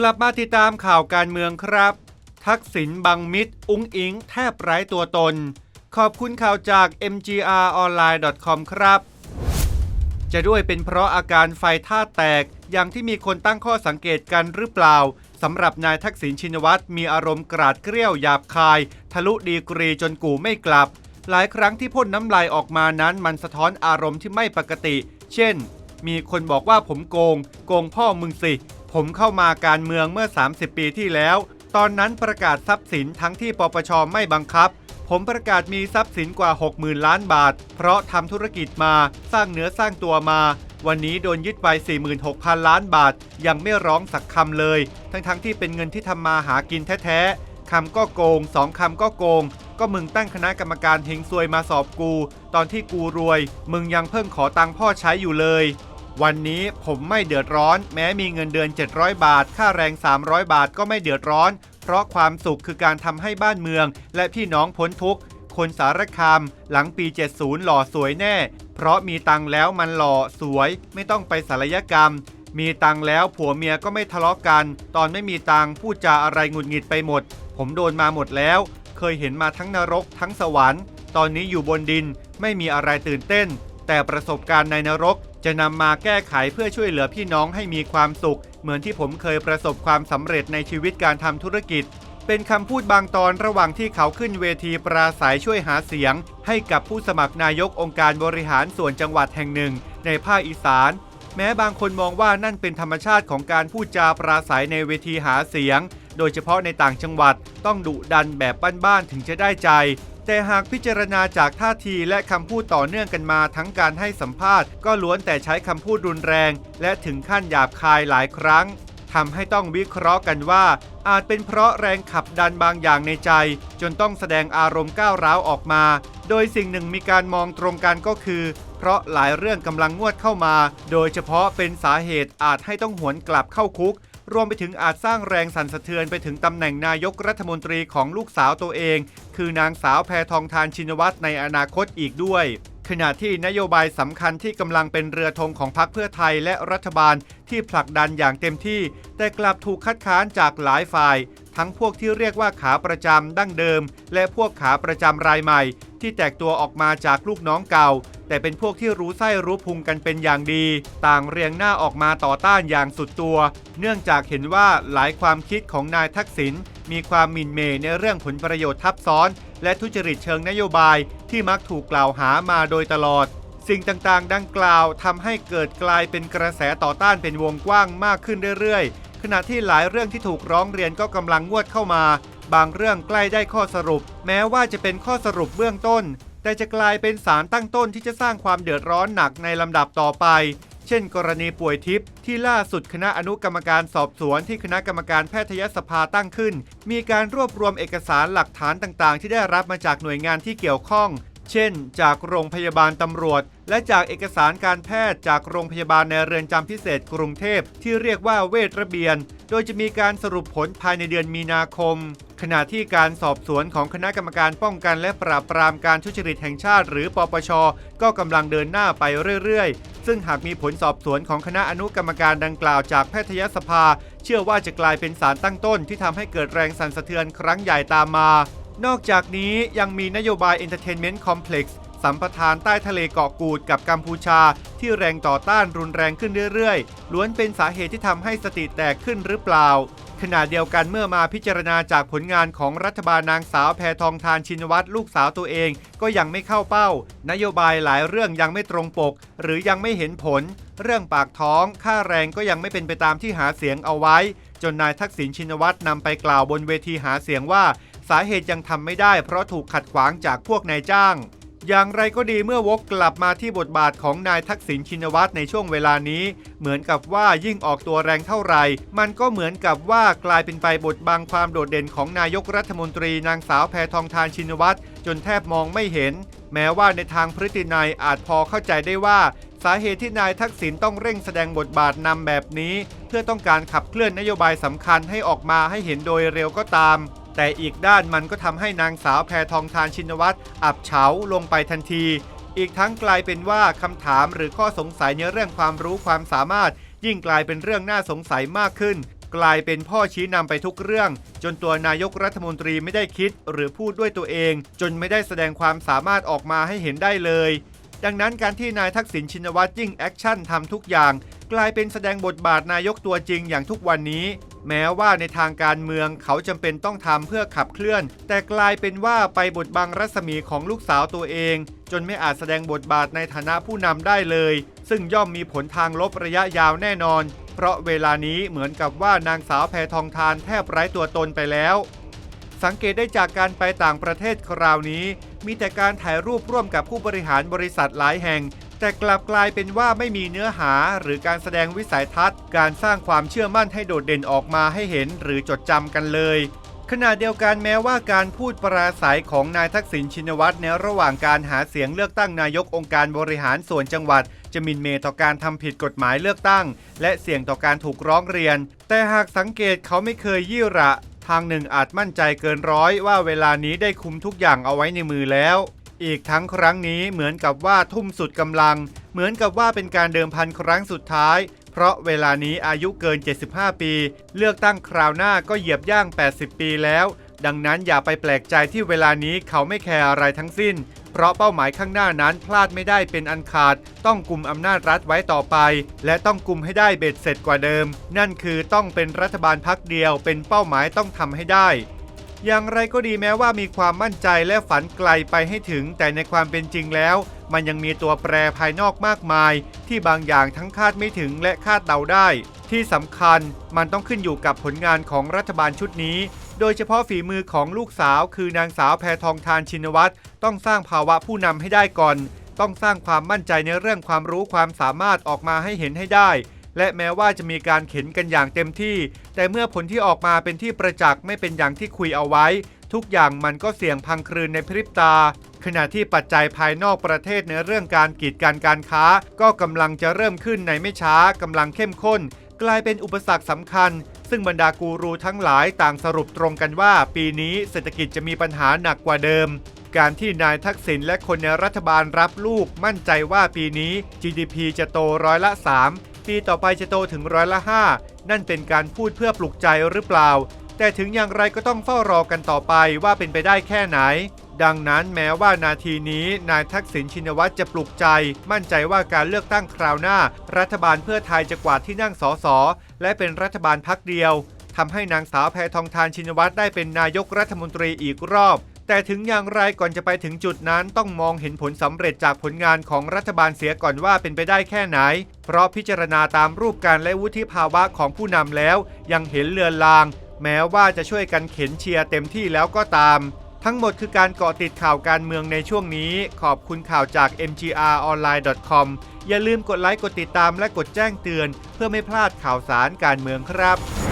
กลับมาติดตามข่าวการเมืองครับ ทักษิณบังมิดอุ้งอิง แทบไร้ตัวตน ขอบคุณข่าวจาก mgronline.com ครับ จะด้วยเป็นเพราะอาการไฟท่าแตกอย่างที่มีคนตั้งข้อสังเกตกันหรือเปล่าสำหรับนายทักษิณชินวัตรมีอารมณ์กราดเกรี้ยวหยาบคาย ทะลุดีกรีจนกูไม่กลับ หลายครั้งที่พ่นน้ำลายออกมานั้นมันสะท้อนอารมณ์ที่ไม่ปกติ เช่น มีคนบอกว่าผมโกง โกงพ่อมึงสิ ผมเข้ามาการเมืองเมื่อ 30 ปีที่แล้ว ตอนนั้นประกาศทรัพย์สินทั้งที่ปปชไม่บังคับ ผมประกาศมีทรัพย์สินกว่า 60,000 ล้านบาท เพราะทำธุรกิจมาสร้างเนื้อสร้างตัวมา วันนี้โดนยึดไป 46,000 ล้านบาท ยังไม่ร้องสักคำเลย ทั้งๆทที่เป็นเงินที่ทำมาหากินแท้ๆคำก็โกงสองคำก็โกงก็มึงตั้งคณะกรรมการเฮงซวยมาสอบกู ตอนที่กูรวย มึงยังเพิ่งขอตังค์พ่อใช้อยู่เลย วันนี้ผมไม่เดือดร้อน แม้มีเงินเดือน 700 บาท ค่าแรง 300 บาทก็ไม่เดือดร้อน เพราะความสุขคือการทำให้บ้านเมือง และพี่น้องพ้นทุกข์ คนสารคามหลังปี 70 หล่อสวยแน่ เพราะมีตังแล้วมันหล่อสวย ไม่ต้องไปศัลยกรรม มีตังแล้วผัวเมียก็ไม่ทะเลาะกัน ตอนไม่มีตังพูดจาอะไรหงุดหงิดไปหมด ผมโดนมาหมดแล้ว เคยเห็นมาทั้งนรกทั้งสวรรค์ ตอนนี้อยู่บนดินไม่มีอะไรตื่นเต้น แต่ประสบการณ์ในนรกจะนำมาแก้ไขเพื่อช่วยเหลือพี่น้องให้มีความสุข เหมือนที่ผมเคยประสบความสำเร็จในชีวิตการทำธุรกิจ เป็นคำพูดบางตอนระหว่างที่เขาขึ้นเวทีปราศัยช่วยหาเสียง ให้กับผู้สมัครนายกองค์การบริหารส่วนจังหวัดแห่งหนึ่ง ในภาคอีสาน แม้บางคนมองว่านั่นเป็นธรรมชาติของการพูดจาปราศัยในเวทีหาเสียง โดยเฉพาะในต่างจังหวัดต้องดุดันแบบบ้านๆถึงจะได้ใจ แต่หากพิจารณาจากท่าทีและคำพูดต่อเนื่องกันมาทั้งการให้สัมภาษณ์ ก็ล้วนแต่ใช้คำพูดรุนแรง และถึงขั้นหยาบคายหลายครั้งทำให้ต้องวิเคราะห์กันว่า อาจเป็นเพราะแรงขับดันบางอย่างในใจ จนต้องแสดงอารมณ์ก้าวร้าวออกมา โดยสิ่งหนึ่งมีการมองตรงกันก็คือ เพราะหลายเรื่องกำลังงวดเข้ามา โดยเฉพาะเป็นสาเหตุอาจให้ต้องหวนกลับเข้าคุก รวมไปถึงอาจสร้างแรงสั่นสะเทือนไปถึงตำแหน่งนายกรัฐมนตรีของลูกสาวตัวเอง คือนางสาวแพทองทานชินวัตรในอนาคตอีกด้วย ขณะที่นโยบายสำคัญที่กำลังเป็นเรือธงของพรรคเพื่อไทยและรัฐบาลที่ผลักดันอย่างเต็มที่ แต่กลับถูกคัดค้านจากหลายฝ่าย ทั้งพวกที่เรียกว่าขาประจำดั้งเดิม และพวกขาประจำรายใหม่ ที่แตกตัวออกมาจากลูกน้องเก่า แต่เป็นพวกที่รู้ไส้รู้พุงกันเป็นอย่างดี ต่างเรียงหน้าออกมาต่อต้านอย่างสุดตัว เนื่องจากเห็นว่าหลายความคิดของนายทักษิณ มีความหมิ่นเมในเรื่องผลประโยชน์ทับซ้อน และทุจริตเชิงนโยบายที่มักถูกกล่าวหามาโดยตลอด สิ่งต่างๆ ดังกล่าวทำให้เกิดกลายเป็นกระแสต่อต้านเป็นวงกว้างมากขึ้นเรื่อยๆ ขณะที่หลายเรื่องที่ถูกร้องเรียนก็กำลังงวดเข้ามา บางเรื่องใกล้ได้ข้อสรุป แม้ว่าจะเป็นข้อสรุปเบื้องต้น แต่จะกลายเป็นสารตั้งต้นที่จะสร้างความเดือดร้อนหนักในลำดับต่อไป เช่น กรณีป่วยทิพย์ที่ล่าสุดคณะอนุกรรมการสอบสวนที่คณะกรรมการแพทยสภาตั้งขึ้น มีการรวบรวมเอกสารหลักฐานต่างๆ ที่ได้รับมาจากหน่วยงานที่เกี่ยวข้อง เช่น จากโรงพยาบาลตำรวจ และจากเอกสารการแพทย์จากโรงพยาบาลในเรือนจำพิเศษกรุงเทพที่เรียกว่าเวชระเบียน โดยจะมีการสรุปผลภายในเดือนมีนาคม ขณะที่การสอบสวนของคณะกรรมการป้องกันและปราบปรามการทุจริตแห่งชาติ หรือปปช ก็กำลังเดินหน้าไปเรื่อยๆ ซึ่งหากมีผลสอบสวนของคณะอนุกรรมการดังกล่าวจากแพทยสภา เชื่อว่าจะกลายเป็นสารตั้งต้นที่ทำให้เกิดแรงสั่นสะเทือนครั้งใหญ่ตามมา นอกจากนี้ยังมีนโยบาย Entertainment Complex สัมปทานใต้ทะเลเกาะกูดกับกัมพูชา ที่แรงต่อต้านรุนแรงขึ้นเรื่อยๆ ล้วนเป็นสาเหตุที่ทำให้สติแตกขึ้นหรือเปล่า ขณะเดียวกันเมื่อมาพิจารณาจากผลงานของรัฐบาลนางสาวแพทองทานชินวัตรลูกสาวตัวเอง ก็ยังไม่เข้าเป้า นโยบายหลายเรื่องยังไม่ตรงปก หรือยังไม่เห็นผล เรื่องปากท้อง ค่าแรงก็ยังไม่เป็นไปตามที่หาเสียงเอาไว้ จนนายทักษิณชินวัตรนำไปกล่าวบนเวทีหาเสียงว่า สาเหตุยังทำไม่ได้เพราะถูกขัดขวางจากพวกนายจ้าง อย่างไรก็ดีเมื่อวกกลับมาที่บทบาทของนายทักษิณชินวัตรในช่วงเวลานี้ เหมือนกับว่ายิ่งออกตัวแรงเท่าไหร่ มันก็เหมือนกับว่ากลายเป็นไปบทบังความโดดเด่นของนายกรัฐมนตรีนางสาวแพทองทานชินวัตรจนแทบมองไม่เห็น แม้ว่าในทางพฤตินัยอาจพอเข้าใจได้ว่าสาเหตุที่นายทักษิณต้องเร่งแสดงบทบาทนำแบบนี้ เพื่อต้องการขับเคลื่อนนโยบายสำคัญให้ออกมาให้เห็นโดยเร็วก็ตาม แต่อีกด้านมันก็ทำให้นางสาวแพทองทานชินวัตรอับเฉาลงไปทันที อีกทั้งกลายเป็นว่าคำถามหรือข้อสงสัยในเรื่องความรู้ความสามารถ ยิ่งกลายเป็นเรื่องน่าสงสัยมากขึ้น กลายเป็นพ่อชี้นำไปทุกเรื่อง จนตัวนายกรัฐมนตรีไม่ได้คิดหรือพูดด้วยตัวเอง จนไม่ได้แสดงความสามารถออกมาให้เห็นได้เลย ดังนั้นการที่นายทักษิณชินวัตรยิ่งแอคชั่นทำทุกอย่าง กลายเป็นแสดงบทบาทนายกตัวจริงอย่างทุกวันนี้ แม้ว่าในทางการเมืองเขาจำเป็นต้องทำเพื่อขับเคลื่อน แต่กลายเป็นว่าไปบดบังรัศมีของลูกสาวตัวเอง จนไม่อาจแสดงบทบาทในฐานะผู้นำได้เลย ซึ่งย่อมมีผลทางลบระยะยาวแน่นอน เพราะเวลานี้เหมือนกับว่านางสาวแพทองทานแทบไร้ตัวตนไปแล้วสังเกตได้จากการไปต่างประเทศคราวนี้ มีแต่การถ่ายรูปร่วมกับผู้บริหารบริษัทหลายแห่ง แต่กลับกลายเป็นว่าไม่มีเนื้อหาหรือการแสดงวิสัยทัศน์ การสร้างความเชื่อมั่นให้โดดเด่นออกมาให้เห็นหรือจดจำกันเลย ขณะเดียวกันแม้ว่าการพูดปราศัยของนายทักษิณชินวัตรในระหว่างการหาเสียงเลือกตั้งนายกองค์การบริหารส่วนจังหวัด จะมินเมต่อการทำผิดกฎหมายเลือกตั้ง และเสี่ยงต่อการถูกร้องเรียน แต่หากสังเกตเขาไม่เคยยี่ระทางหนึ่งอาจมั่นใจเกินร้อยว่าเวลานี้ได้คุมทุกอย่างเอาไว้ในมือแล้ว อีกทั้งครั้งนี้เหมือนกับว่าทุ่มสุดกำลัง เหมือนกับว่าเป็นการเดิมพันครั้งสุดท้าย เพราะเวลานี้อายุเกิน 75 ปี เลือกตั้งคราวหน้าก็เหยียบย่าง 80 ปีแล้ว ดังนั้นอย่าไปแปลกใจที่เวลานี้เขาไม่แคร์อะไรทั้งสิ้น เพราะเป้าหมายข้างหน้านั้นพลาดไม่ได้เป็นอันขาด ต้องกลุ่มอำนาจรัฐไว้ต่อไป และต้องกลุ่มให้ได้เบ็ดเสร็จกว่าเดิม นั่นคือต้องเป็นรัฐบาลพักเดียวเป็นเป้าหมายต้องทำให้ได้ อย่างไรก็ดีแม้ว่ามีความมั่นใจและฝันไกลไปให้ถึง แต่ในความเป็นจริงแล้ว มันยังมีตัวแปรภายนอกมากมาย ที่บางอย่างทั้งคาดไม่ถึงและคาดเดาได้ ที่สำคัญมันต้องขึ้นอยู่กับผลงานของรัฐบาลชุดนี้ โดยเฉพาะฝีมือของลูกสาว คือนางสาวแพทองทานชินวัตรต้องสร้างภาวะผู้นำให้ได้ก่อน ต้องสร้างความมั่นใจในเรื่องความรู้ความสามารถออกมาให้เห็นให้ได้ และแม้ว่าจะมีการเข็นกันอย่างเต็มที่ แต่เมื่อผลที่ออกมาเป็นที่ประจักษ์ไม่เป็นอย่างที่คุยเอาไว้ ทุกอย่างมันก็เสี่ยงพังคลืนในพริบตา ขณะที่ปัจจัยภายนอกประเทศในเรื่องการกีดกันการค้า ก็กำลังจะเริ่มขึ้นในไม่ช้ากำลังเข้มข้น กลายเป็นอุปสรรคสำคัญ ซึ่งบรรดากูรูทั้งหลายต่างสรุปตรงกันว่า ปีนี้เศรษฐกิจจะมีปัญหาหนักกว่าเดิมการที่นายทักษิณและคนในรัฐบาลรับลูกมั่นใจว่าปีนี้ GDP จะโตร้อยละ 3 ปีต่อไปจะโตถึงร้อยละ 5 นั่นเป็นการพูดเพื่อปลุกใจหรือเปล่า แต่ถึงอย่างไรก็ต้องเฝ้ารอกันต่อไปว่าเป็นไปได้แค่ไหน ดังนั้นแม้ว่านาทีนี้นายทักษิณชินวัตรจะปลุกใจ มั่นใจว่าการเลือกตั้งคราวหน้า รัฐบาลเพื่อไทยจะกวาดที่นั่งสสและเป็นรัฐบาลพักเดียวทำให้นางสาวแพทองทานชินวัตรได้เป็นนายกรัฐมนตรีอีกรอบ แต่ถึงอย่างไรก่อนจะไปถึงจุดนั้นต้องมองเห็นผลสำเร็จจากผลงานของรัฐบาลเสียก่อนว่าเป็นไปได้แค่ไหน เพราะพิจารณาตามรูปการและวุฒิภาวะของผู้นำแล้ว ยังเห็นเลือนลาง แม้ว่าจะช่วยกันเข็นเชียร์เต็มที่แล้วก็ตาม ทั้งหมดคือการเกาะติดข่าวการเมืองในช่วงนี้ ขอบคุณข่าวจาก mgronline.com อย่าลืมกดไลค์กดติดตามและกดแจ้งเตือน เพื่อไม่พลาดข่าวสารการเมืองครับ